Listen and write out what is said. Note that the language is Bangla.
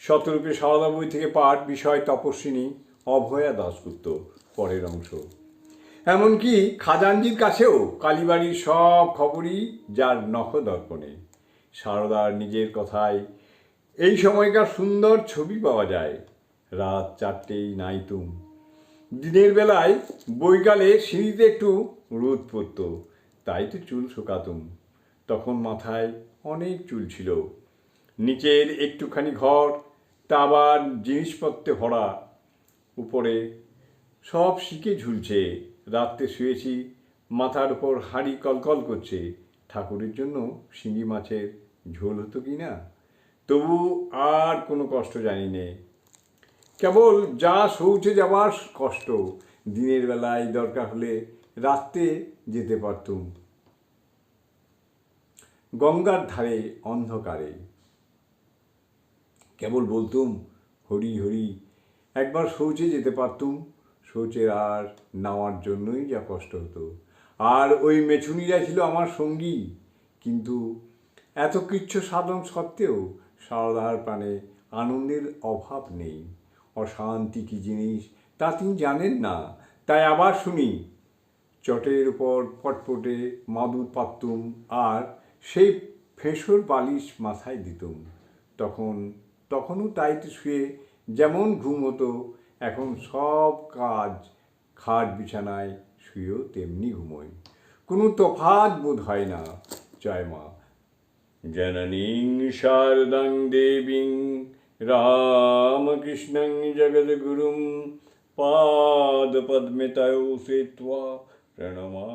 শতরূপে সারদা বই থেকে পাঠ বিষয় তপস্বিনী অভয়া দাশগুপ্ত, পরের অংশ। এমনকি খাজানজির কাছেও কালীবাড়ির সব খবরই যার নখ দর্পণে। সারদার নিজের কথায়, এই সময়কার সুন্দর ছবি পাওয়া যায়। রাত চারটেই নাইতুম। দিনের বেলায় বৈকালে সিঁড়িতে একটু রোদ পড়তো, তাই তো চুল শুকাতুম। তখন মাথায় অনেক চুল ছিল। নিচের একটুখানি ঘর তা আবার জিনিসপত্রে ভরা উপরে সব শিকে ঝুলছে। রাত্রে শুয়েছি, মাথার উপর হাঁড়ি কলকল করছে। ঠাকুরের জন্য শিঙি মাছের ঝোল হতো কি না? তবু আর কোনো কষ্ট জানি নে। কেবল যা শৌচে যাওয়ার কষ্ট, দিনের বেলায় দরকার হলে রাত্রে যেতে পারতুম। গঙ্গার ধারে অন্ধকারে কেবল বলতুম, হরি হরি। একবার শৌচে যেতে পারতুম, শৌচের আর নাওয়ার জন্যই যা কষ্ট হতো। আর ওই মেছুনিরা ছিল আমার সঙ্গী, কিন্তু এত কিচ্ছু সাধন সত্ত্বেও সারদার প্রাণে আনন্দের অভাব নেই। অশান্তি কী জিনিস, তা তিনি জানেন না। তাই আবার শুনি, চটের উপর পটপটে মাদুর পাততুম আর সেই ফেঁসর বালিশ মাথায় দিতুম। তখন তখনও তাইতে শুয়ে যেমন ঘুম হতো এখন সব কাজ খাট বিছানায় শুয়েও তেমনি ঘুমোই। কোনো তফাৎ বোধ হয় না জয় মা। জননীং শারদাং দেবীং রামকৃষ্ণং জগদ্গুরুম পাদপদ্মে তয়ো সেত্বা প্রণমা।